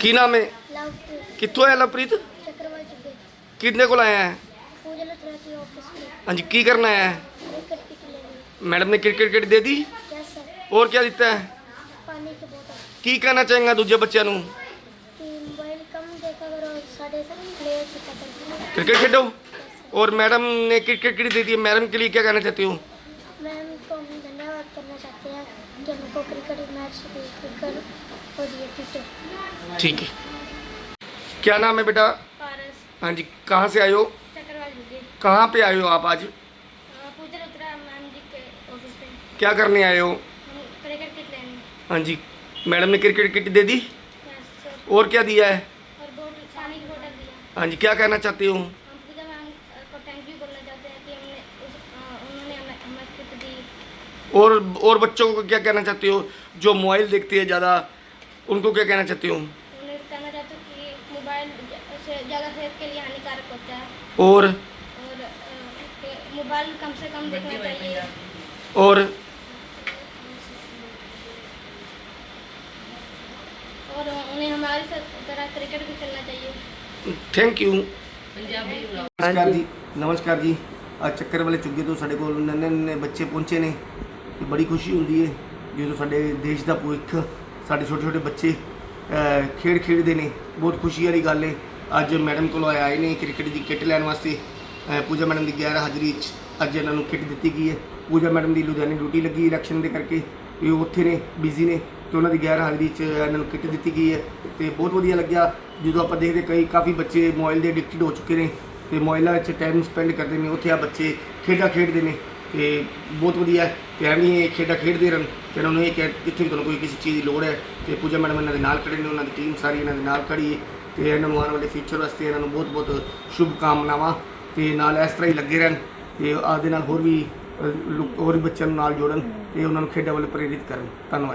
ਕੀ ਨਾਮ ਹੈ? ਕਿੱਥੋਂ ਆਇਆ ਲਵਪ੍ਰੀਤ? ਚੱਕਰਵਾਲ ਕੋਲ ਆਇਆ ਹੈ? ਹਾਂਜੀ ਕੀ ਕਰਨਾ ਆਇਆ ਹੈ? ਮੈਡਮ ਨੇ ਕ੍ਰਿਕਟ ਕਿੱਟ ਦੇ ਦੀ ਹੋਰ ਕੀ ਦਿੱਤਾ ਹੈ? ਕੀ ਕਹਿਣਾ ਚਾਹੇਗਾ ਦੂਜੇ ਬੱਚਿਆਂ ਨੂੰ? ਕ੍ਰਿਕਟ ਖੇਡੋ। ਔਰ ਮੈਡਮ ਨੇ ਕ੍ਰਿਕਟ सात प्लेयर की पता क्रिकेट खेडो और मैडम ने क्रिकेट को हम धन्यवाद करना चाहते हैं कि हमको क्रिकेट मैच क्रिकेट और ये किट ठीक है। क्या नाम है बेटा? पारस। हाँ जी कहाँ से आए हो? कहाँ पे आए हो आप आज? पूजा लथरा मैम जी के ऑफ़िस में क्या करने आए हो? क्रिकेट किट लेंगे हाँ जी मैडम ने क्रिकेट किट दे दी? और क्या दिया है? और बोतल पानी की बोतल दिया। हाँ जी क्या कहना चाहती हूँ? और और बच्चों को क्या कहना चाहती हो? जो मोबाइल देखती है ज़्यादा उनको क्या कहना चाहती हूँ? और? मोबाइल कम से कम देखना चाहिए। और? और उन्हें हमारे तरह क्रिकेट भी खेलना चाहिए। थैंक यू नमस्कार जी नमस्कार जी। आज चक्कर वाले चुगे तो साढ़े को नन्हे नन्हे बच्चे पहुँचे ने। ਬੜੀ ਖੁਸ਼ੀ ਹੁੰਦੀ ਹੈ ਜਦੋਂ ਸਾਡੇ ਦੇਸ਼ ਦਾ ਭਵਿੱਖ, ਸਾਡੇ ਛੋਟੇ ਛੋਟੇ ਬੱਚੇ ਖੇਡ ਖੇਡਦੇ ਨੇ। ਬਹੁਤ ਖੁਸ਼ੀ ਵਾਲੀ ਗੱਲ ਹੈ ਅੱਜ ਮੈਡਮ ਕੋਲ ਆਏ ਨੇ ਕ੍ਰਿਕਟ ਦੀ ਕਿੱਟ ਲੈਣ ਵਾਸਤੇ। ਪੂਜਾ ਮੈਡਮ ਦੀ ਗੈਰ ਹਾਜ਼ਰੀ 'ਚ ਅੱਜ ਇਹਨਾਂ ਨੂੰ ਕਿੱਟ ਦਿੱਤੀ ਗਈ ਹੈ ਪੂਜਾ ਮੈਡਮ ਦੀ ਲੁਧਿਆਣੇ ਡਿਊਟੀ ਲੱਗੀ ਇਲੈਕਸ਼ਨ ਦੇ ਕਰਕੇ। ਇਹ ਉੱਥੇ ਨੇ, ਬਿਜ਼ੀ ਨੇ। ਤੇ ਉਹਨਾਂ ਦੀ ਗੈਰ ਹਾਜ਼ਰੀ 'ਚ ਇਹਨਾਂ ਨੂੰ ਕਿੱਟ ਦਿੱਤੀ ਗਈ ਹੈ ਤੇ ਬਹੁਤ ਵਧੀਆ ਲੱਗਿਆ। ਜਦੋਂ ਆਪਾਂ ਦੇਖਦੇ ਕਈ ਕਾਫੀ ਬੱਚੇ ਮੋਬਾਈਲ ਦੇ ਐਡਿਕਟਡ ਹੋ ਚੁੱਕੇ ਨੇ। ਤੇ ਮੋਬਾਈਲਾਂ 'ਚ ਟਾਈਮ ਸਪੈਂਡ ਕਰਦੇ ਨੇ। ਉੱਥੇ ਆ ਬੱਚੇ ਖੇਡਾਂ ਖੇਡਦੇ ਨੇ। ਤੇ ਬਹੁਤ ਵਧੀਆ ਹੈ ਤੇ ਐਵੇਂ ਇਹ ਖੇਡਾਂ ਖੇਡਦੇ ਰਹਿਣ। ਤੇ ਇਹਨਾਂ ਨੂੰ ਇਹ ਕਿ ਕਿੱਥੇ ਵੀ ਤੁਹਾਨੂੰ ਕੋਈ ਕਿਸੇ ਚੀਜ਼ ਦੀ ਲੋੜ ਹੈ, ਤੇ ਪੂਜਾ ਮੈਡਮ ਇਹਨਾਂ ਦੇ ਨਾਲ ਖੜੇ ਨੇ, ਉਹਨਾਂ ਦੀ ਟੀਮ ਸਾਰੀ ਇਹਨਾਂ ਦੇ ਨਾਲ ਖੜੀ ਹੈ। ਤੇ ਇਹਨਾਂ ਨੂੰ ਆਉਣ ਵਾਲੇ ਫਿਊਚਰ ਵਾਸਤੇ ਇਹਨਾਂ ਨੂੰ ਬਹੁਤ ਬਹੁਤ ਸ਼ੁਭ ਕਾਮਨਾਵਾਂ ਤੇ ਨਾਲ ਇਸ ਤਰ੍ਹਾਂ ਹੀ ਲੱਗੇ ਰਹਿਣ ਤੇ ਆਪਦੇ ਨਾਲ ਹੋਰ ਵੀ ਲੋਕ- ਹੋਰ ਵੀ ਬੱਚਿਆਂ ਨੂੰ ਨਾਲ ਜੋੜਨ ਤੇ ਉਹਨਾਂ ਨੂੰ ਖੇਡਾਂ ਵੱਲ ਪ੍ਰੇਰਿਤ ਕਰਨ। ਧੰਨਵਾਦ।